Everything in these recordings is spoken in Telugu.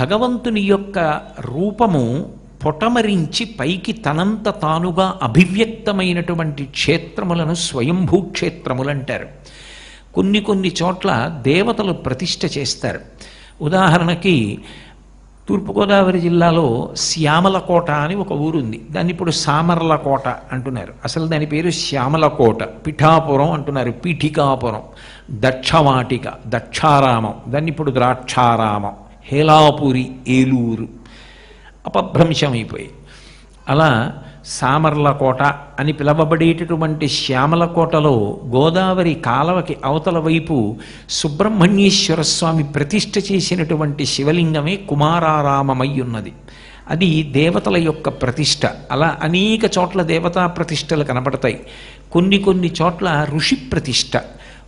భగవంతుని యొక్క రూపము పొటమరించి పైకి తనంత తానుగా అభివ్యక్తమైనటువంటి క్షేత్రములను స్వయంభూ క్షేత్రములు అంటారు కొన్ని కొన్ని చోట్ల దేవతలు ప్రతిష్ట చేస్తారు. ఉదాహరణకి తూర్పుగోదావరి జిల్లాలో శ్యామలకోట అని ఒక ఊరుంది. దాన్ని ఇప్పుడు సామర్లకోట అంటున్నారు. అసలు దాని పేరు శ్యామలకోట పిఠాపురం అంటున్నారు. పీఠికాపురం దక్షవాటిక దక్షారామం దాన్ని ఇప్పుడు ద్రాక్షారామం హేలాపురి ఏలూరు. అపభ్రంశమైపోయాయి. అలా సామర్లకోట అని పిలవబడేటటువంటి శ్యామలకోటలో గోదావరి కాలవకి అవతల వైపు సుబ్రహ్మణ్యేశ్వర స్వామి ప్రతిష్ఠ చేసినటువంటి శివలింగమే కుమారారామమై ఉన్నది అది దేవతల యొక్క ప్రతిష్ట అలా అనేక చోట్ల దేవతా ప్రతిష్టలు కనబడతాయి. కొన్ని కొన్ని చోట్ల ఋషి ప్రతిష్ఠ.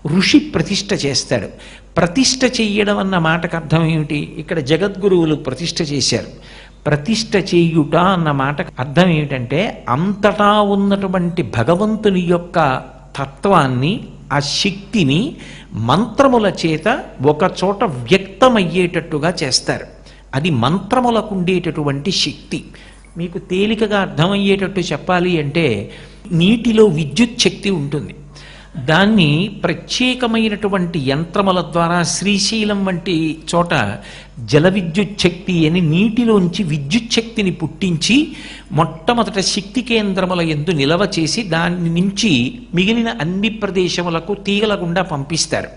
ఋషి ప్రతిష్ఠ చేస్తాడు. ప్రతిష్ఠ చెయ్యడం అన్న మాటకు అర్థం ఏమిటి? ఇక్కడ జగద్గురువులు ప్రతిష్ట చేశారు. ప్రతిష్ఠ చేయుట అన్న మాటకు అర్థం ఏమిటంటే అంతటా ఉన్నటువంటి భగవంతుని యొక్క తత్వాన్ని ఆ శక్తిని మంత్రముల చేత ఒక చోట వ్యక్తమయ్యేటట్టుగా చేస్తారు. అది మంత్రములకు ఉండేటటువంటి శక్తి. మీకు తేలికగా అర్థమయ్యేటట్టు చెప్పాలి అంటే నీటిలో విద్యుత్ శక్తి ఉంటుంది. దాన్ని ప్రత్యేకమైనటువంటి యంత్రముల ద్వారా శ్రీశైలం వంటి చోట జల విద్యుత్ శక్తి అని నీటిలోంచి విద్యుత్ శక్తిని పుట్టించి మొట్టమొదట శక్తి కేంద్రముల ఎందు నిలవ చేసి దాని నుంచి మిగిలిన అన్ని ప్రదేశములకు తీగల గుండా పంపిస్తారు.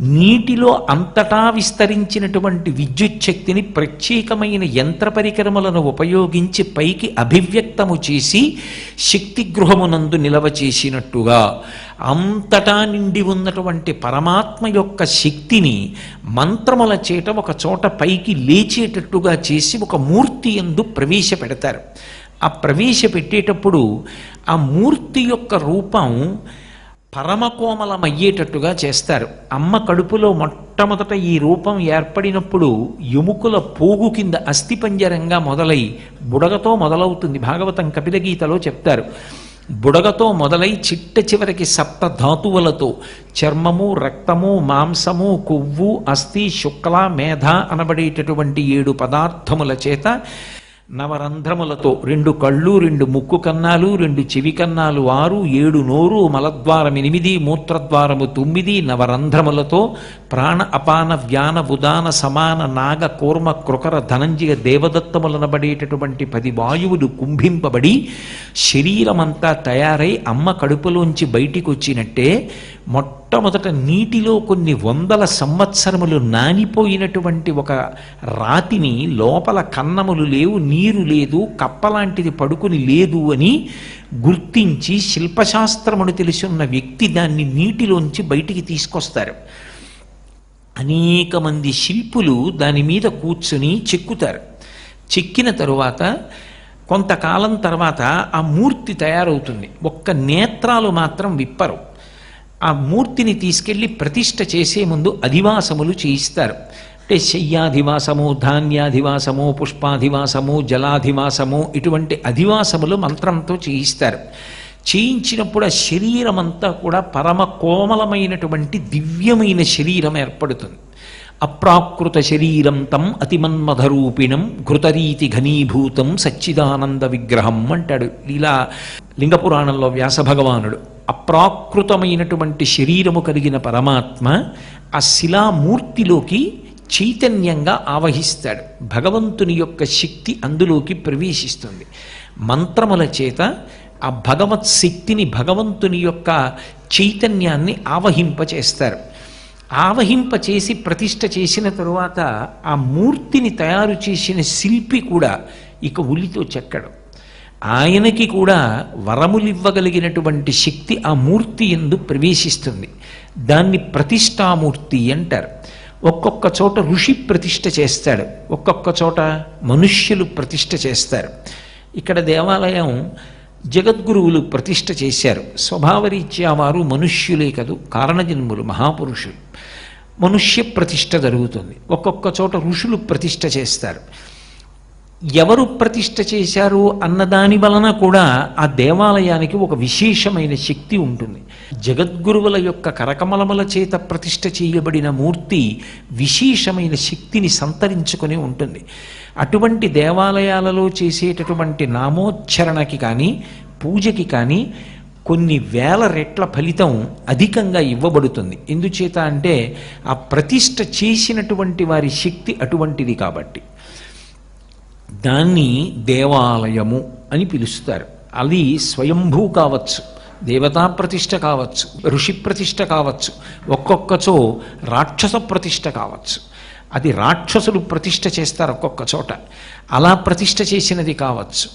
నీటిలో అంతటా విస్తరించినటువంటి విద్యుత్ శక్తిని ప్రత్యేకమైన యంత్ర పరికరములను ఉపయోగించి పైకి అభివ్యక్తము చేసి శక్తి గృహమునందు నిలవ చేసినట్టుగా అంతటా నిండి ఉన్నటువంటి పరమాత్మ యొక్క శక్తిని మంత్రముల చేత ఒక చోట పైకి లేచేటట్టుగా చేసి ఒక మూర్తి ఎందు ప్రవేశపెడతారు. ఆ ప్రవేశపెట్టేటప్పుడు ఆ మూర్తి యొక్క రూపం పరమకోమలమయ్యేటట్టుగా చేస్తారు. అమ్మ కడుపులో మొట్టమొదట ఈ రూపం ఏర్పడినప్పుడు ఎముకల పోగు కింద అస్థిపంజరంగా మొదలై బుడగతో మొదలవుతుంది. భాగవతం కపిలగీతలో చెప్తారు. బుడగతో మొదలై చిట్ట చివరికి సప్త ధాతువులతో చర్మము రక్తము మాంసము కొవ్వు అస్థి శుక్ల మేధ అనబడేటటువంటి ఏడు పదార్థముల చేత నవరంధ్రములతో రెండు కళ్ళు రెండు ముక్కు కన్నాలు రెండు చెవి కన్నాలు ఆరు ఏడు నోరు మలద్వారం ఎనిమిది మూత్రద్వారము తొమ్మిది నవరంధ్రములతో ప్రాణ అపాన వ్యాన ఉదాన సమాన నాగ కూర్మ కృకర ధనంజయ దేవదత్తములనబడేటటువంటి పది వాయువులు కుంభింపబడి శరీరమంతా తయారై అమ్మ కడుపులోంచి బయటికి వచ్చినట్టే మొట్టమొదట నీటిలో కొన్ని వందల సంవత్సరములు నానిపోయినటువంటి ఒక రాతిని లోపల కన్నములు లేవు నీరు లేదు కప్పలాంటిది పడుకుని లేదు అని గుర్తించి శిల్పశాస్త్రమును తెలిసున్న వ్యక్తి దాన్ని నీటిలోంచి బయటికి తీసుకొస్తారు. అనేక మంది శిల్పులు దాని మీద కూర్చుని చెక్కుతారు. చెక్కిన తరువాత కొంతకాలం తర్వాత ఆ మూర్తి తయారవుతుంది. ఒక్క నేత్రాలు మాత్రం విప్పరు. ఆ మూర్తిని తీసుకెళ్ళి ప్రతిష్ఠ చేసే ముందు అధివాసములు చేయిస్తారు. అంటే శయ్యాధివాసము ధాన్యాధివాసము పుష్పాధివాసము జలాధివాసము ఇటువంటి అధివాసములు మంత్రంతో చేయిస్తారు. చేయించినప్పుడు ఆ శరీరం అంతా కూడా పరమ కోమలమైనటువంటి దివ్యమైన శరీరం ఏర్పడుతుంది. అప్రాకృత శరీరం తం అతిమన్మధరూపిణం ఘృతరీతి ఘనీభూతం సచ్చిదానంద విగ్రహం అంటాడు. ఇలా లింగపురాణంలో వ్యాస భగవానుడు. అప్రాకృతమైనటువంటి శరీరము కలిగిన పరమాత్మ ఆ శిలామూర్తిలోకి చైతన్యంగా ఆవహిస్తాడు. భగవంతుని యొక్క శక్తి అందులోకి ప్రవేశిస్తుంది. మంత్రముల చేత ఆ భగవత్ శక్తిని భగవంతుని యొక్క చైతన్యాన్ని ఆవహింపచేస్తారు. ఆవహింపచేసి ప్రతిష్ట చేసిన తరువాత ఆ మూర్తిని తయారు చేసిన శిల్పి కూడా ఇక ఉలితో చెక్కడం. ఆయనకి కూడా వరములివ్వగలిగినటువంటి శక్తి ఆ మూర్తి ఎందు ప్రవేశిస్తుంది. దాన్ని ప్రతిష్టామూర్తి అంటారు. ఒక్కొక్క చోట ఋషి ప్రతిష్ఠ చేస్తాడు. ఒక్కొక్క చోట మనుష్యులు ప్రతిష్ఠ చేస్తారు. ఇక్కడ దేవాలయం జగద్గురువులు ప్రతిష్ఠ చేశారు. స్వభావరీత్యా వారు మనుష్యులే కదూ కారణజన్ములు మహాపురుషులు. మనుష్య ప్రతిష్ట జరుగుతుంది. ఒక్కొక్క చోట ఋషులు ప్రతిష్ట చేస్తారు. ఎవరు ప్రతిష్ట చేశారు అన్నదాని వలన కూడా ఆ దేవాలయానికి ఒక విశేషమైన శక్తి ఉంటుంది. జగద్గురువుల యొక్క కరకమలముల చేత ప్రతిష్ట చేయబడిన మూర్తి విశేషమైన శక్తిని సంతరించుకొని ఉంటుంది. అటువంటి దేవాలయాలలో చేసేటటువంటి నామోచ్చరణకి కానీ పూజకి కానీ కొన్ని వేల రెట్ల ఫలితం అధికంగా ఇవ్వబడుతుంది. ఎందుచేత అంటే ఆ ప్రతిష్ట చేసినటువంటి వారి శక్తి అటువంటిది కాబట్టి. దాన్ని దేవాలయము అని పిలుస్తారు. అది స్వయంభూ కావచ్చు దేవతా ప్రతిష్ఠ కావచ్చు ఋషి ప్రతిష్ఠ కావచ్చు ఒక్కొక్కచో రాక్షస ప్రతిష్ట కావచ్చు. అది రాక్షసులు ప్రతిష్ఠ చేస్తారు ఒక్కొక్క చోట. అలా ప్రతిష్ఠ చేసినది కావచ్చు.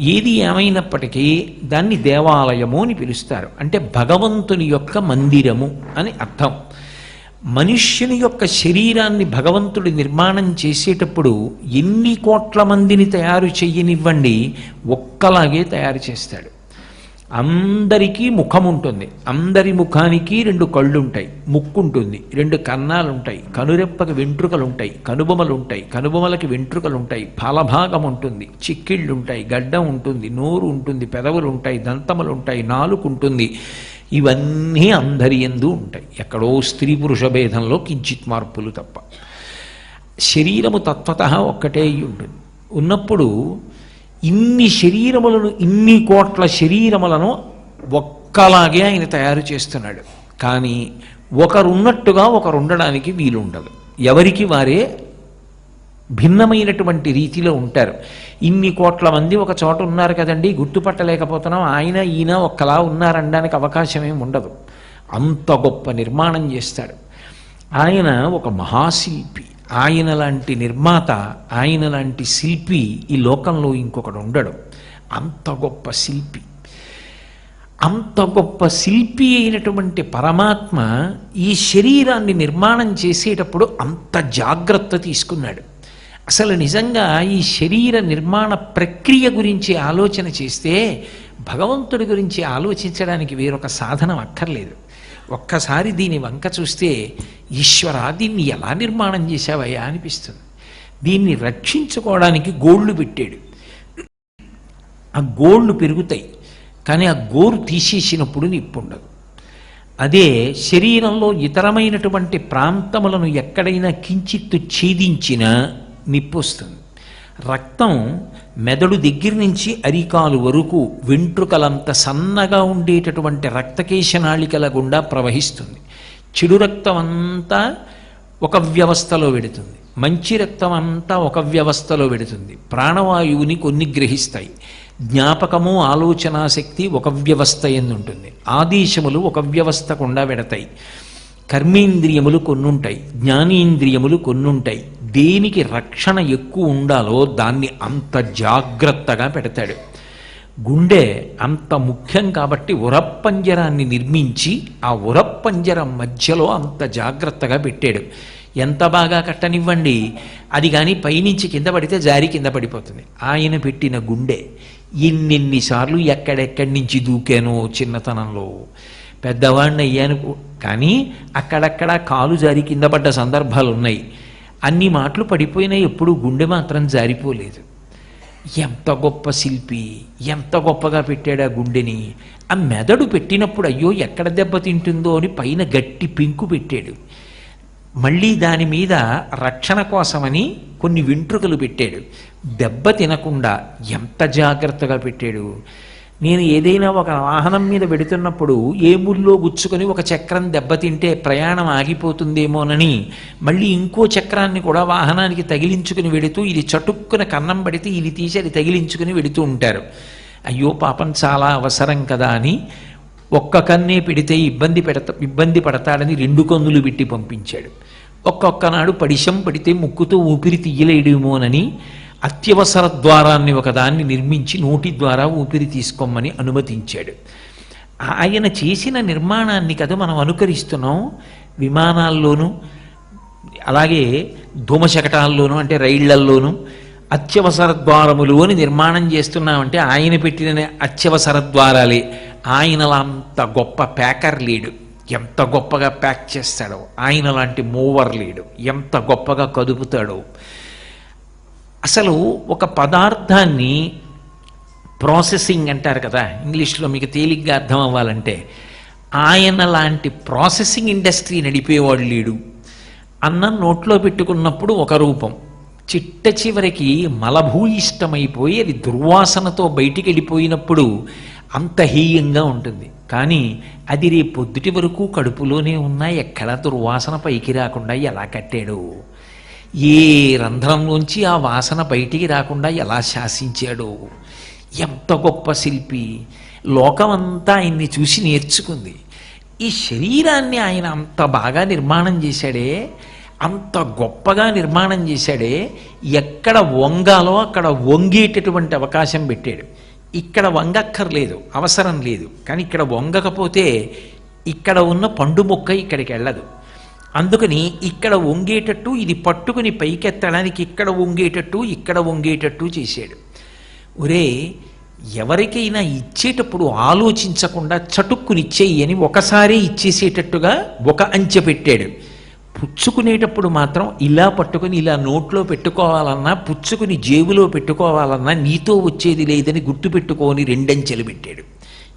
ఏది ఏమైనప్పటికీ దాన్ని దేవాలయము అని పిలుస్తారు. అంటే భగవంతుని యొక్క మందిరము అని అర్థం. మనుష్యుని యొక్క శరీరాన్ని భగవంతుడి నిర్మాణం చేసేటప్పుడు ఎన్ని కోట్ల మందిని తయారు చెయ్యనివ్వండి ఒక్కలాగే తయారు చేస్తాడు. అందరికీ ముఖం ఉంటుంది అందరి ముఖానికి రెండు కళ్ళు ఉంటాయి ముక్కు ఉంటుంది రెండు కన్నాలు ఉంటాయి కనురెప్పకి వెంట్రుకలు ఉంటాయి కనుబొమలు ఉంటాయి కనుబొమలకి వెంట్రుకలు ఉంటాయి ఫలభాగం ఉంటుంది చిక్కిళ్ళు ఉంటాయి గడ్డం ఉంటుంది నోరు ఉంటుంది పెదవులు ఉంటాయి దంతములు ఉంటాయి నాలుగు ఉంటుంది ఇవన్నీ అందరి ఎందు ఉంటాయి. ఎక్కడో స్త్రీ పురుష భేదంలో కించిత్ మార్పులు తప్ప. శరీరము తత్వత ఒక్కటే ఉంటుంది. ఉన్నప్పుడు ఇన్ని శరీరములను ఇన్ని కోట్ల శరీరములను ఒక్కలాగే ఆయన తయారు చేస్తున్నాడు. కానీ ఒకరున్నట్టుగా ఒకరు ఉండడానికి వీలుండదు. ఎవరికి వారే భిన్నమైనటువంటి రీతిలో ఉంటారు. ఇన్ని కోట్ల మంది ఒక చోట ఉన్నారు కదండి గుర్తుపట్టలేకపోతున్నాం. ఆయన ఈయన ఒక్కలా ఉన్నారనడానికి అవకాశం ఏమి ఉండదు. అంత గొప్ప నిర్మాణం చేస్తాడు. ఆయన ఒక మహాశిల్పి. ఆయన లాంటి నిర్మాత ఆయన లాంటి శిల్పి ఈ లోకంలో ఇంకొకడు ఉండడు. అంత గొప్ప శిల్పి. అంత గొప్ప శిల్పి అయినటువంటి పరమాత్మ ఈ శరీరాన్ని నిర్మాణం చేసేటప్పుడు అంత జాగ్రత్త తీసుకున్నాడు. అసలు నిజంగా ఈ శరీర నిర్మాణ ప్రక్రియ గురించి ఆలోచన చేస్తే భగవంతుడి గురించి ఆలోచించడానికి వేరొక సాధనం అక్కర్లేదు. ఒక్కసారి దీని వంక చూస్తే ఈశ్వర దీన్ని ఎలా నిర్మాణం చేశావయ్యా అనిపిస్తుంది. దీన్ని రక్షించుకోవడానికి గోళ్ళు పెట్టాడు. ఆ గోళ్ళు పెరుగుతాయి కానీ ఆ గోరు తీసేసినప్పుడు నిప్పు ఉండదు అదే శరీరంలో ఇతరమైనటువంటి ప్రాంతములను ఎక్కడైనా కించిత్తు ఛేదించినా నిప్పు వస్తుంది రక్తం మెదడు దగ్గర నుంచి అరికాలు వరకు వెంట్రుకలంత సన్నగా ఉండేటటువంటి రక్తకేశనాళికల గుండా ప్రవహిస్తుంది. చెడు రక్తం అంతా ఒక వ్యవస్థలో వెడుతుంది. మంచి రక్తం అంతా ఒక వ్యవస్థలో వెడుతుంది. ప్రాణవాయువుని కొన్ని గ్రహిస్తాయి. జ్ఞాపకము ఆలోచనా శక్తి ఒక వ్యవస్థ ఎందుంటుంది. ఆదేశములు ఒక వ్యవస్థ గుండా వెడతాయి. కర్మేంద్రియములు కొన్నుంటాయి. జ్ఞానేంద్రియములు కొన్నుంటాయి. దేనికి రక్షణ ఎక్కువ ఉండాలో దాన్ని అంత జాగ్రత్తగా పెడతాడు. గుండె అంత ముఖ్యం కాబట్టి ఉరప్పంజరాన్ని నిర్మించి ఆ ఉరప్పంజరం మధ్యలో అంత జాగ్రత్తగా పెట్టాడు. ఎంత బాగా కట్టనివ్వండి? అది కానీ పైనుంచి కింద పడితే జారి కింద పడిపోతుంది. ఆయన పెట్టిన గుండె ఇన్నిన్నిసార్లు ఎక్కడెక్కడి నుంచి దూకానో చిన్నతనంలో. పెద్దవాడిని అయ్యాను. కానీ అక్కడక్కడ కాలు జారి కింద పడ్డ సందర్భాలు ఉన్నాయి అన్ని మాటలు పడిపోయినా ఎప్పుడు గుండె మాత్రం జారిపోలేదు. ఎంత గొప్ప శిల్పి ఎంత గొప్పగా పెట్టాడు ఆ గుండెని. ఆ మెదడు పెట్టినప్పుడు అయ్యో ఎక్కడ దెబ్బతింటుందో అని పైన గట్టి పెంకు పెట్టాడు. మళ్ళీ దాని మీద రక్షణ కోసమని కొన్ని వెంట్రుకలు పెట్టాడు. దెబ్బ తినకుండా ఎంత జాగ్రత్తగా పెట్టాడు. నేను ఏదైనా ఒక వాహనం మీద పెడుతున్నప్పుడు ఏ ముల్లో గుచ్చుకొని ఒక చక్రం దెబ్బతింటే ప్రయాణం ఆగిపోతుందేమోనని మళ్ళీ ఇంకో చక్రాన్ని కూడా వాహనానికి తగిలించుకుని వెడుతూ ఇది చటుక్కున కన్నం పడితే ఇది తీసి అది తగిలించుకుని వెడుతూ ఉంటారు. అయ్యో పాపం చాలా అవసరం కదా అని ఒక్క కన్నే పెడితే ఇబ్బంది పెడత ఇబ్బంది పడతాడని రెండు కన్నులు పెట్టి పంపించాడు. ఒక్కొక్క నాడు పడిశం పడితే ముక్కుతో ఊపిరి తీయలేడేమోనని అత్యవసర ద్వారాన్ని ఒకదాన్ని నిర్మించి నోటి ద్వారా ఊపిరి తీసుకోమని అనుమతించాడు. ఆయన చేసిన నిర్మాణాన్ని కదా మనం అనుకరిస్తున్నాం. విమానాల్లోనూ అలాగే ధూమశకటాల్లోనూ అంటే రైళ్ళల్లోనూ అత్యవసర ద్వారములు అని నిర్మాణం చేస్తున్నామంటే ఆయన పెట్టిన అత్యవసర ద్వారాలే. ఆయనలంత గొప్ప ప్యాకర్ లేడు. ఎంత గొప్పగా ప్యాక్ చేస్తాడో ఆయన లాంటి మూవర్ లేడు. ఎంత గొప్పగా కదుపుతాడో. అసలు ఒక పదార్థాన్ని ప్రాసెసింగ్ అంటారు కదా ఇంగ్లీష్లో మీకు తేలిగ్గా అర్థం అవ్వాలంటే ఆయన లాంటి ప్రాసెసింగ్ ఇండస్ట్రీ నడిపేవాడు లేడు. అన్నం నోట్లో పెట్టుకున్నప్పుడు ఒక రూపం చిట్ట చివరికి మలభూయిష్టమైపోయి అది దుర్వాసనతో బయటికి వెళ్ళిపోయినప్పుడు అంత హీయంగా ఉంటుంది. కానీ అది రేపు పొద్దుటి వరకు కడుపులోనే ఉన్నా ఎక్కడ దుర్వాసన పైకి రాకుండా ఎలా కట్టాడు? ఏ రంధ్రంలోంచి ఆ వాసన బయటికి రాకుండా ఎలా శాసించాడో? ఎంత గొప్ప శిల్పి! లోకమంతా ఆయన్ని చూసి నేర్చుకుంది. ఈ శరీరాన్ని ఆయన అంత బాగా నిర్మాణం చేశాడే? అంత గొప్పగా నిర్మాణం చేశాడే? ఎక్కడ వంగాలో అక్కడ వంగేటటువంటి అవకాశం పెట్టాడు. ఇక్కడ వంగక్కర్లేదు అవసరం లేదు. కానీ ఇక్కడ వంగకపోతే ఇక్కడ ఉన్న పండు మొక్క ఇక్కడికి వెళ్ళదు. అందుకని ఇక్కడ వంగేటట్టు ఇది పట్టుకుని పైకెత్తడానికి ఇక్కడ వంగేటట్టు ఇక్కడ వంగేటట్టు చేశాడు. ఒరే ఎవరికైనా ఇచ్చేటప్పుడు ఆలోచించకుండా చటుక్కునిచ్చేయి అని ఒకసారి ఇచ్చేసేటట్టుగా ఒక అంచె పెట్టాడు. పుచ్చుకునేటప్పుడు మాత్రం ఇలా పట్టుకుని ఇలా నోట్లో పెట్టుకోవాలన్నా పుచ్చుకుని జేబులో పెట్టుకోవాలన్నా నీతో వచ్చేది లేదని గుర్తుపెట్టుకోని రెండంచెలు పెట్టాడు.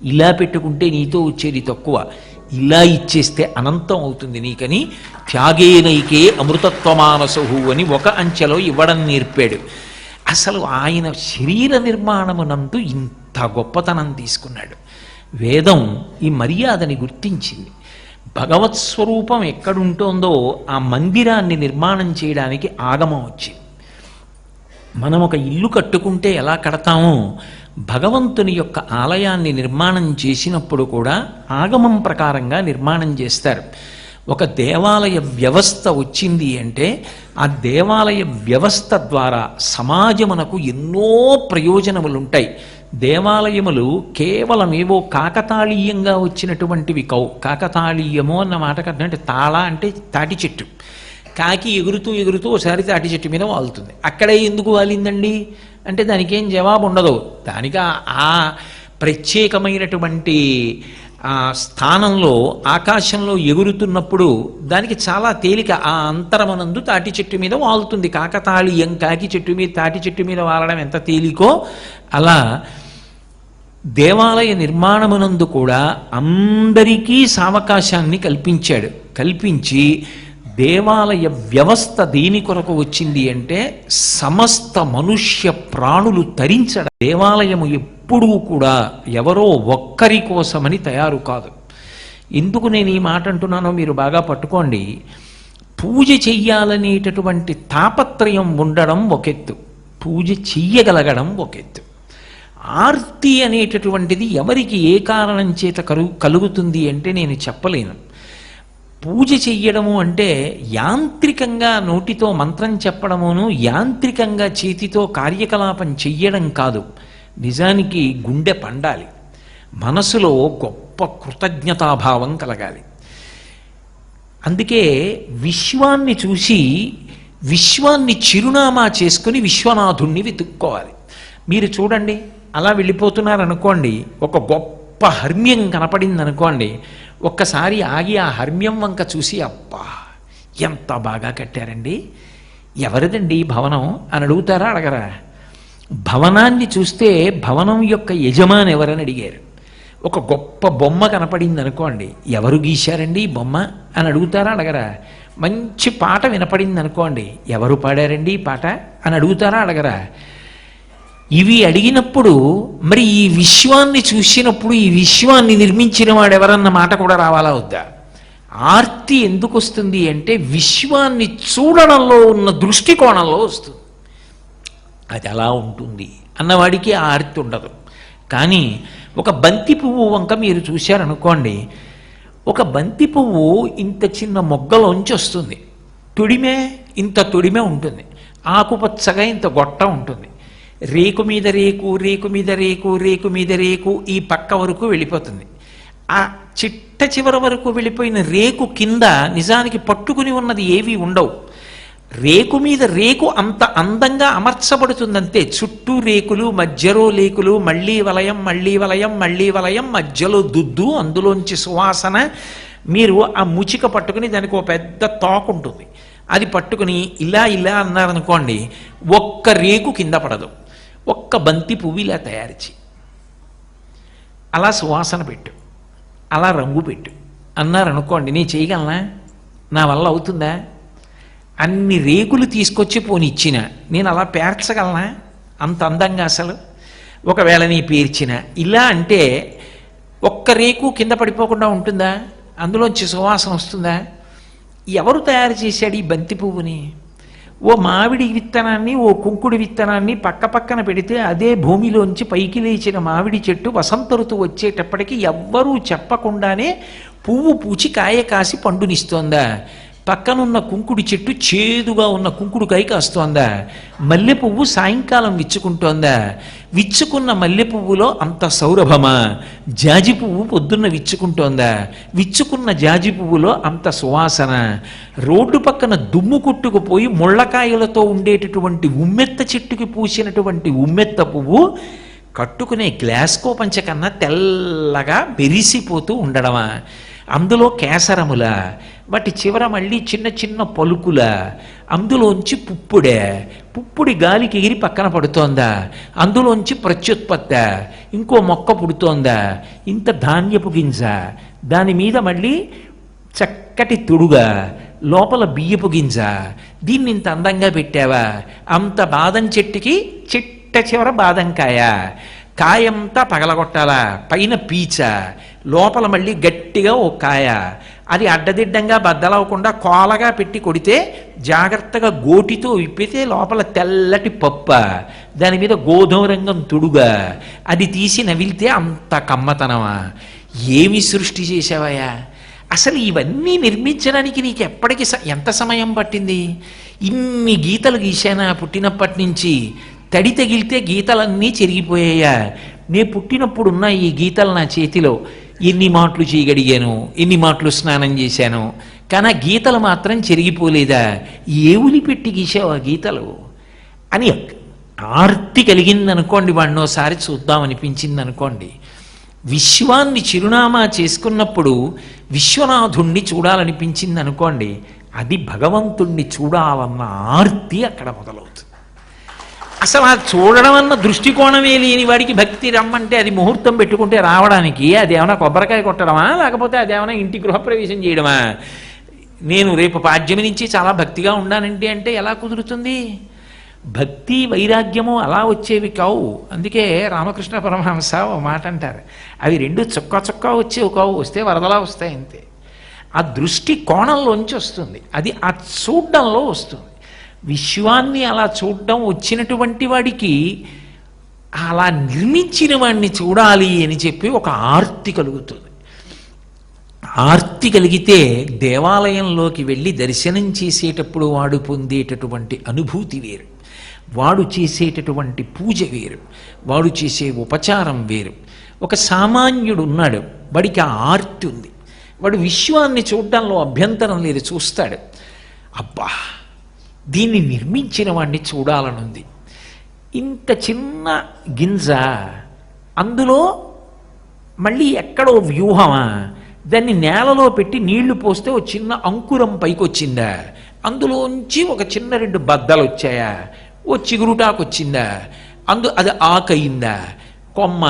ఇలా పెట్టుకుంటే నీతో వచ్చేది తక్కువ. ఇలా ఇచ్చేస్తే అనంతం అవుతుంది నీకని. త్యాగేనైకే అమృతత్వమానసహు అని ఒక అంచెలో ఇవ్వడం నేర్పాడు. అసలు ఆయన శరీర నిర్మాణమునందు ఇంత గొప్పతనం తీసుకున్నాడు. వేదం ఈ మర్యాదని గుర్తించింది. భగవత్ స్వరూపం ఎక్కడుంటోందో ఆ మందిరాన్ని నిర్మాణం చేయడానికి ఆగమం వచ్చింది. మనం ఒక ఇల్లు కట్టుకుంటే ఎలా కడతామో? భగవంతుని యొక్క ఆలయాన్ని నిర్మాణం చేసినప్పుడు కూడా ఆగమం ప్రకారంగా నిర్మాణం చేస్తారు. ఒక దేవాలయ వ్యవస్థ వచ్చింది అంటే ఆ దేవాలయ వ్యవస్థ ద్వారా సమాజమునకు ఎన్నో ప్రయోజనములు ఉంటాయి దేవాలయములు కేవలం ఏవో కాకతాళీయంగా వచ్చినటువంటివి కౌ కాకతాళీయము అన్న మాట అంటే తాళ అంటే తాటి చెట్టు. కాకి ఎగురుతూ ఎగురుతూ ఒకసారి తాటి చెట్టు మీద వాలుతుంది అక్కడే ఎందుకు వాలిందండి? అంటే దానికి ఏం జవాబు ఉండదు. దానికి ఆ- ప్రత్యేకమైనటువంటి ఆ స్థానంలో ఆకాశంలో ఎగురుతున్నప్పుడు దానికి చాలా తేలిక ఆ అంతరమనందు తాటి చెట్టు మీద వాలుతుంది. కాకతాళీయం కాకి చెట్టు మీద తాటి చెట్టు మీద వాలడం ఎంత తేలికో అలా దేవాలయ నిర్మాణమునందు కూడా అందరికీ సావకాశాన్ని కల్పించాడు. కల్పించి దేవాలయ వ్యవస్థ దేని కొరకు వచ్చింది అంటే సమస్త మనుష్య ప్రాణులు తరించడం. దేవాలయము ఎప్పుడూ కూడా ఎవరో ఒక్కరి కోసమని తయారు కాదు. ఎందుకు నేను ఈ మాట అంటున్నానో మీరు బాగా పట్టుకోండి. పూజ చెయ్యాలనేటటువంటి తాపత్రయం ఉండడం ఒకెత్తు పూజ చెయ్యగలగడం ఒకెత్తు ఆర్తి అనేటటువంటిది ఎవరికి ఏ కారణం చేత కలుగుతుంది అంటే నేను చెప్పలేను. పూజ చెయ్యడము అంటే యాంత్రికంగా నోటితో మంత్రం చెప్పడమును యాంత్రికంగా చేతితో కార్యకలాపం చెయ్యడం కాదు. నిజానికి గుండె పండాలి. మనసులో గొప్ప కృతజ్ఞతాభావం కలగాలి. అందుకే విశ్వాన్ని చూసి విశ్వాన్ని చిరునామా చేసుకుని విశ్వనాథుణ్ణి వెతుక్కోవాలి. మీరు చూడండి అలా వెళ్ళిపోతున్నారనుకోండి ఒక గొప్ప హర్మ్యం కనపడింది అనుకోండి ఒక్కసారి ఆగి ఆ హర్మ్యం వంక చూసి అబ్బా ఎంత బాగా కట్టారండి. ఎవరిదండి భవనం? అని అడుగుతారా అడగరా? భవనాన్ని చూస్తే భవనం యొక్క యజమాని ఎవరని అడిగారు. ఒక గొప్ప బొమ్మ కనపడింది అనుకోండి ఎవరు గీశారండి ఈ బొమ్మ? అని అడుగుతారా అడగరా? మంచి పాట వినపడింది అనుకోండి ఎవరు పాడారండి ఈ పాట? అని అడుగుతారా అడగరా? ఇవి అడిగినప్పుడు మరి ఈ విశ్వాన్ని చూసినప్పుడు ఈ విశ్వాన్ని నిర్మించిన వాడు ఎవరన్న మాట కూడా రావాలా వద్దా? ఆర్తి ఎందుకు వస్తుంది అంటే విశ్వాన్ని చూడడంలో ఉన్న దృష్టికోణంలో వస్తుంది. అది అలా ఉంటుంది. అన్నవాడికి ఆ ఆర్తి ఉండదు. కానీ ఒక బంతి పువ్వు వంక మీరు చూశారనుకోండి ఒక బంతి పువ్వు ఇంత చిన్న మొగ్గలోంచి వస్తుంది. తొడిమే ఇంత తొడిమే ఉంటుంది. ఆకుపచ్చగా ఇంత గొట్ట ఉంటుంది. రేకు మీద రేకు రేకు మీద రేకు రేకు మీద రేకు ఈ పక్క వరకు వెళ్ళిపోతుంది. ఆ చిట్ట చివరి వరకు వెళ్ళిపోయిన రేకు కింద నిజానికి పట్టుకుని ఉన్నది ఏవి ఉండవు. రేకు మీద రేకు అంత అందంగా అమర్చబడుతుందంతే చుట్టూ రేకులు మధ్యలో రేకులు మళ్ళీ వలయం మళ్ళీ వలయం మళ్ళీ వలయం మధ్యలో దుద్దు అందులోంచి సువాసన. మీరు ఆ ముచిక పట్టుకుని దానికి ఒక పెద్ద తాకు ఉంటుంది. అది పట్టుకుని ఇలా ఇలా అన్నారనుకోండి ఒక్క రేకు కింద పడదు. ఒక్క బంతి పువ్వు ఇలా తయారు చేయి అలా సువాసన పెట్టు అలా రంగు పెట్టు. అన్నారనుకోండి నేను చేయగలనా నా వల్ల అవుతుందా? అన్ని రేకులు తీసుకొచ్చి పోనిచ్చిన నేను అలా పేర్చగలనా? అంత అందంగా అసలు. ఒకవేళ నీ పేర్చిన ఇలా అంటే ఒక్క రేకు కింద పడిపోకుండా ఉంటుందా? అందులోంచి సువాసన వస్తుందా? ఎవరు తయారు చేశాడు ఈ బంతి పువ్వుని? ఓ మామిడి విత్తనాన్ని ఓ కుంకుడు విత్తనాన్ని పక్క పక్కన పెడితే అదే భూమిలోంచి పైకి లేచిన మామిడి చెట్టు వసంత ఋతువు వచ్చేటప్పటికి ఎవ్వరూ చెప్పకుండానే పువ్వు పూచి కాయ కాసి పండునిస్తోందా? పక్కనున్న కుంకుడి చెట్టు చేదుగా ఉన్న కుంకుడుకాయ కాస్తోందా? మల్లె పువ్వు సాయంకాలం విచ్చుకుంటోందా? విచ్చుకున్న మల్లె పువ్వులో అంత సౌరభమా? జాజి పువ్వు పొద్దున్న విచ్చుకుంటోందా? విచ్చుకున్న జాజి పువ్వులో అంత సువాసన? రోడ్డు పక్కన దుమ్ము కొట్టుకుపోయి ముళ్ళకాయలతో ఉండేటటువంటి ఉమ్మెత్త చెట్టుకి పూసినటువంటి ఉమ్మెత్త పువ్వు కట్టుకునే గ్లాస్కో పంచ కన్నా తెల్లగా మెరిసిపోతూ ఉండడమా? అందులో కేసరముల వాటి చివర మళ్ళీ చిన్న చిన్న పలుకుల అందులోంచి పుప్పుడే పుప్పుడి గాలికి ఎగిరి పక్కన పడుతోందా? అందులోంచి ప్రత్యుత్పత్త ఇంకో మొక్క పుడుతోందా? ఇంత ధాన్యపు గింజ దాని మీద మళ్ళీ చక్కటి తుడుగా లోపల బియ్యపు గింజ దీన్ని ఇంత అందంగా పెట్టావా? అంత బాదం చెట్టుకి చిట్ట చివర బాదంకాయ? కాయంతా పగలగొట్టాలా పైన పీచ. లోపల మళ్ళీ గట్టిగా ఓ కాయ. అది అడ్డదిడ్డంగా బద్దలవకుండా కోలగా పెట్టి కొడితే జాగ్రత్తగా గోటితో విప్పితే లోపల తెల్లటి పప్ప. దాని మీద గోధుమ రంగం తుడుగా. అది తీసి నవిలితే అంత కమ్మతనమా? ఏమి సృష్టి చేసావయ్యా అసలు ఇవన్నీ నిర్మించడానికి నీకు ఎప్పటికి ఎంత సమయం పట్టింది? ఇన్ని గీతలు గీశానా పుట్టినప్పటి నుంచి? తడి తగిలితే గీతలన్నీ చెరిగిపోయాయా? నే పుట్టినప్పుడున్న ఈ గీతలు నా చేతిలో. ఎన్ని మాటలు చేయగడిగాను ఎన్ని మాటలు స్నానం చేశాను. కానీ ఆ గీతలు మాత్రం చెరిగిపోలేదా? ఏవులి పెట్టి గీసావు ఆ గీతలు? అని ఆర్తి కలిగిందనుకోండి వాడిని ఒకసారి చూద్దామనిపించింది అనుకోండి విశ్వాన్ని చిరునామా చేసుకున్నప్పుడు విశ్వనాథుణ్ణి చూడాలనిపించింది అనుకోండి అది భగవంతుణ్ణి చూడాలన్న ఆర్తి అక్కడ మొదలవుతుంది. అసలు ఆ చూడడం అన్న దృష్టికోణమే లేని వాడికి భక్తి రమ్మంటే అది ముహూర్తం పెట్టుకుంటే రావడానికి అది ఏమైనా కొబ్బరికాయ కొట్టడమా? లేకపోతే అది ఏమైనా ఇంటి గృహప్రవేశం చేయడమా? నేను రేపు పాడ్యమి నుంచి చాలా భక్తిగా ఉండానంటే అంటే ఎలా కుదురుతుంది? భక్తి వైరాగ్యము అలా వచ్చేవి కావు. అందుకే రామకృష్ణ పరమహంస ఓ మాట అంటారు. అవి రెండు చొక్కా చుక్క వచ్చేవి కావు. వస్తే వరదలా వస్తాయి అంతే. ఆ దృష్టి కోణంలోంచి వస్తుంది. అది ఆ చూడ్డంలో వస్తుంది. విశ్వాన్ని అలా చూడడం వచ్చినటువంటి వాడికి అలా నిర్మించిన వాడిని చూడాలి అని చెప్పి ఒక ఆర్తి కలుగుతుంది. ఆర్తి కలిగితే దేవాలయంలోకి వెళ్ళి దర్శనం చేసేటప్పుడు వాడు పొందేటటువంటి అనుభూతి వేరు. వాడు చేసేటటువంటి పూజ వేరు. వాడు చేసే ఉపచారం వేరు. ఒక సామాన్యుడు ఉన్నాడు. వాడికి ఆ ఆర్తి ఉంది. వాడు విశ్వాన్ని చూడడంలో అభ్యంతరం లేదు. చూస్తాడు. అబ్బా! దీన్ని నిర్మించిన వాడిని చూడాలనుంది. ఇంత చిన్న గింజ అందులో మళ్ళీ ఎక్కడో వ్యూహమా? దాన్ని నేలలో పెట్టి నీళ్ళు పోస్తే ఓ చిన్న అంకురం పైకి వచ్చిందా అందులోంచి ఒక చిన్న రెండు బద్దలు వచ్చాయా ఓ చిగురుటాకు వచ్చిందా అందు అది ఆకయిందా? కొమ్మ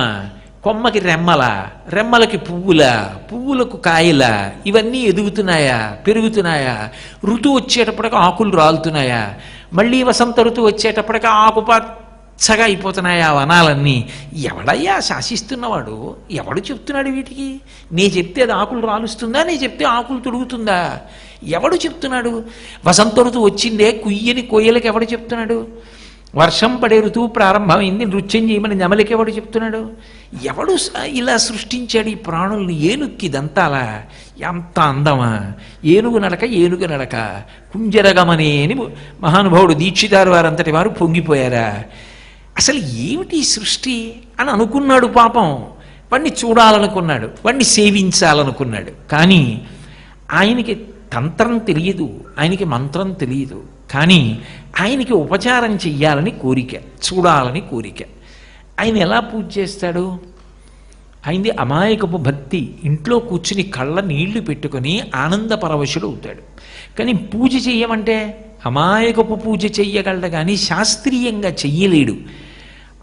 కొమ్మకి రెమ్మల రెమ్మలకి పువ్వుల పువ్వులకు కాయల ఇవన్నీ ఎదుగుతున్నాయా పెరుగుతున్నాయా? ఋతువు వచ్చేటప్పటికి ఆకులు రాలుతున్నాయా? మళ్ళీ వసంత ఋతువు వచ్చేటప్పటికి ఆకు పచ్చగా అయిపోతున్నాయా ఆ వనాలన్నీ? ఎవడయ్యా శాసిస్తున్నవాడు? ఎవడు చెప్తున్నాడు వీటికి? నీ చెప్తే అది ఆకులు రాలుస్తుందా? నీ చెప్తే ఆకులు తొడుగుతుందా? ఎవడు చెప్తున్నాడు? వసంత ఋతువు వచ్చిందే కుయ్యని కొయ్యలకి ఎవడు చెప్తున్నాడు? వర్షం పడే ఋతువు ప్రారంభమైంది నృత్యం చేయమని నెమలికి ఎవడు చెప్తున్నాడు? ఎవడు ఇలా సృష్టించాడు ఈ ప్రాణుల్ని? ఏనుక్కి దంతాలా? ఎంత అందమా? ఏనుగు నడక ఏనుగు నడక. కుంజరగమనే అని మహానుభావుడు దీక్షితారు వారంతటి వారు పొంగిపోయారా? అసలు ఏమిటి సృష్టి అని అనుకున్నాడు పాపం. వాణ్ణి చూడాలనుకున్నాడు వాణ్ణి సేవించాలనుకున్నాడు. కానీ ఆయనకి తంత్రం తెలియదు ఆయనకి మంత్రం తెలియదు. కానీ ఆయనకి ఉపచారం చెయ్యాలని కోరిక చూడాలని కోరిక. ఆయన ఎలా పూజ చేస్తాడు? ఆయనది అమాయకపు భక్తి. ఇంట్లో కూర్చుని కళ్ళ నీళ్ళు పెట్టుకొని ఆనంద పరవశుడు అవుతాడు. కానీ పూజ చెయ్యమంటే అమాయకపు పూజ చెయ్యగలడు కానీ శాస్త్రీయంగా చెయ్యలేడు.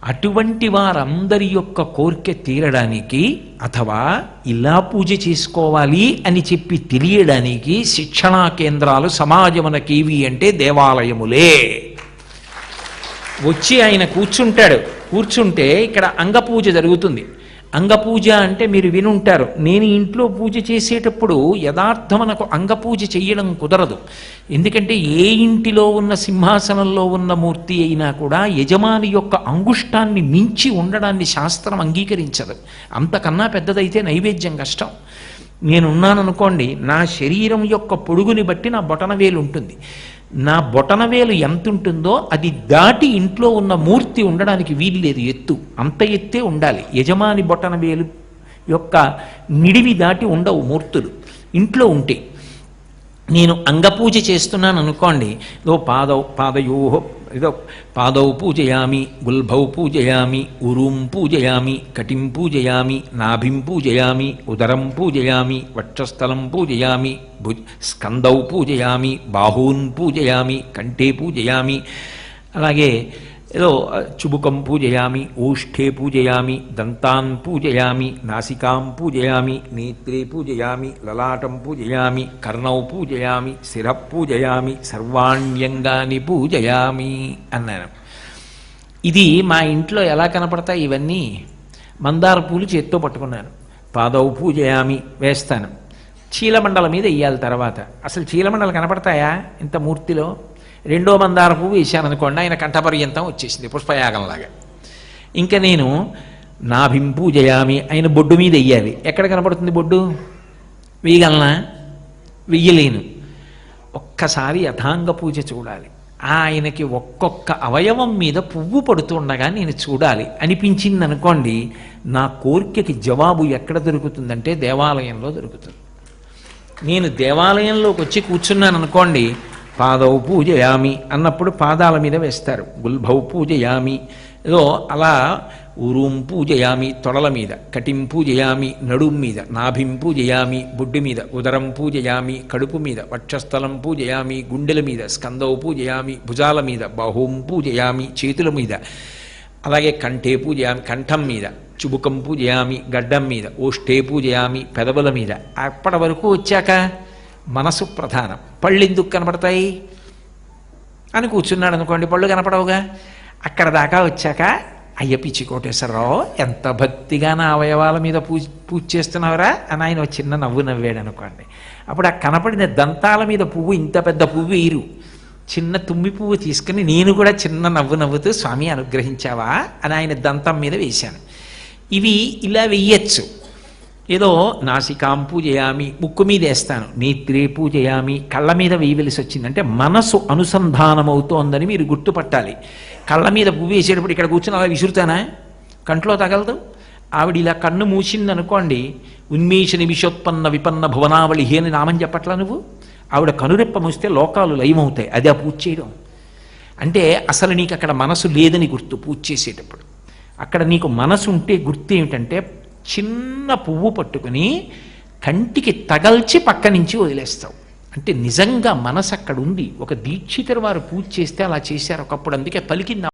అటువంటి వారందరి యొక్క కోరిక తీరడానికి అథవా ఇలా పూజ చేసుకోవాలి అని చెప్పి తెలియడానికి శిక్షణా కేంద్రాలు సమాజమునకేవి అంటే దేవాలయములే. వచ్చి ఆయన కూర్చుంటాడు. కూర్చుంటే ఇక్కడ అంగపూజ జరుగుతుంది. అంగపూజ అంటే మీరు వినుంటారు. నేను ఇంట్లో పూజ చేసేటప్పుడు యథార్థమనకు అంగపూజ చేయడం కుదరదు. ఎందుకంటే ఏ ఇంటిలో ఉన్న సింహాసనంలో ఉన్న మూర్తి అయినా కూడా యజమాని యొక్క అంగుష్టాన్ని మించి ఉండడాన్ని శాస్త్రం అంగీకరించదు. అంతకన్నా పెద్దదైతే నైవేద్యం కష్టం. నేనున్నాననుకోండి నా శరీరం యొక్క పొడుగుని బట్టి నా బొటనవేలు ఉంటుంది. నా బొటనవేలు ఎంత ఉంటుందో అది దాటి ఇంట్లో ఉన్న మూర్తి ఉండడానికి వీల్లేదు ఎత్తు. అంత ఎత్తే ఉండాలి. యజమాని బొటనవేలు యొక్క నిడివి దాటి ఉండవు మూర్తులు. ఇంట్లో ఉంటే. నేను అంగపూజ చేస్తున్నాను అనుకోండి ఓ పాద పాదయోహో ఏదో పాదౌ పూజయామి గుల్భౌ పూజయామి ఉరుం పూజయామి కటిం పూజయామి నాభిం పూజయామి ఉదరం పూజయామి వక్షస్థలం పూజయామి భుజ్ స్కందౌ పూజయామి బాహూన్ పూజయామి కంఠే పూజయామి. అలాగే ఏదో చుబుకం పూజయామి ఓష్ఠే పూజయామి దంతాన్ పూజయామి నాసికాం పూజయామి నేత్రే పూజయామి లలాటం పూజయామి కర్ణౌ పూజయామి శిర పూజయామి సర్వాణ్యంగాన్ని పూజయామి అన్నాను ఇది మా ఇంట్లో ఎలా కనపడతాయి ఇవన్నీ? మందార పూలు చేత్తో పట్టుకున్నాను. పాదవు పూజయామి వేస్తాను. చీలమండల మీద వెయ్యాలి తర్వాత. అసలు చీలమండలు కనపడతాయా ఇంత మూర్తిలో? రెండో మందార పువ్వు వేశాననుకోండి అనుకోండి ఆయన కంఠపర్యంతం వచ్చేసింది పుష్పయాగంలాగా. ఇంకా నేను నాభిం పూజయామి ఆయన బొడ్డు మీద వెయ్యాలి ఎక్కడ కనపడుతుంది బొడ్డు? వేయగలనా? వెయ్యలేను ఒక్కసారి యథాంగ పూజ చూడాలి. ఆయనకి ఒక్కొక్క అవయవం మీద పువ్వు పడుతుండగా నేను చూడాలి. అనిపించింది అనుకోండి నా కోరికకి జవాబు ఎక్కడ దొరుకుతుందంటే దేవాలయంలో దొరుకుతుంది. నేను దేవాలయంలోకి వచ్చి కూర్చున్నాను అనుకోండి పాదవు పూజయామి అన్నప్పుడు పాదాల మీద వేస్తారు. గుల్భౌ పూజయామి. ఏదో అలా ఉరుం పూజయామి తొడల మీద కటిం పూజయామి నడుం మీద నాభిం పూజయామి బొడ్డు మీద ఉదరం పూజయామి కడుపు మీద వక్షస్థలం పూజయామి గుండెల మీద స్కందౌ పూజయామి భుజాల మీద బాహుం పూజయామి చేతుల మీద అలాగే కంఠే పూజయామి కంఠం మీద చుబుకం పూజయామి గడ్డం మీద ఓష్ఠే పూజయామి పెదవుల మీద. అప్పటి వరకు వచ్చాక మనసు ప్రధానం. పళ్ళు ఎందుకు కనపడతాయి? అని కూర్చున్నాడు అనుకోండి పళ్ళు కనపడవుగా? అక్కడ దాకా వచ్చాక అయ్య పిచ్చి కోటేశ్వరరావు ఎంత భక్తిగా నా అవయవాల మీద పూజ పూజ చేస్తున్నావురా? అని ఆయన ఒక చిన్న నవ్వు నవ్వాడు అనుకోండి. అప్పుడు ఆ కనపడిన దంతాల మీద పువ్వు ఇంత పెద్ద పువ్వు వేయరు. చిన్న తుమ్మి పువ్వు తీసుకుని నేను కూడా చిన్న నవ్వు నవ్వుతూ స్వామి అనుగ్రహించావా? అని ఆయన దంతం మీద వేశాను. ఇవి ఇలా వెయ్యచ్చు ఏదో నాసికాం పూజయామి ముక్కు మీద వేస్తాను. నేత్రే పూజయామి కళ్ళ మీద వేయవలసి వచ్చిందంటే మనసు అనుసంధానమవుతోందని మీరు గుర్తుపట్టాలి. కళ్ళ మీద పువ్వు వేసేటప్పుడు ఇక్కడ కూర్చొని అలా విసురుతానా? కంట్లో తగలదు? ఆవిడ ఇలా కన్ను మూసింది అనుకోండి ఉన్మేష నిమిషోత్పన్న విపన్న భువనావళి హేని నామని చెప్పట్లా నువ్వు? ఆవిడ కనురెప్ప మూస్తే లోకాలు లయమవుతాయి. అది ఆ పూజ చేయడం. అంటే అసలు నీకు అక్కడ మనసు లేదని గుర్తు పూజ చేసేటప్పుడు. అక్కడ నీకు మనసు ఉంటే గుర్తు ఏమిటంటే చిన్న పువ్వు పట్టుకుని కంటికి తగల్చి పక్క నుంచి వదిలేస్తావు. అంటే నిజంగా మనసు అక్కడ ఉంది ఒక దీక్షితుల వారు పూజ చేస్తే అలా చేశారు ఒకప్పుడు అందుకే పలికింది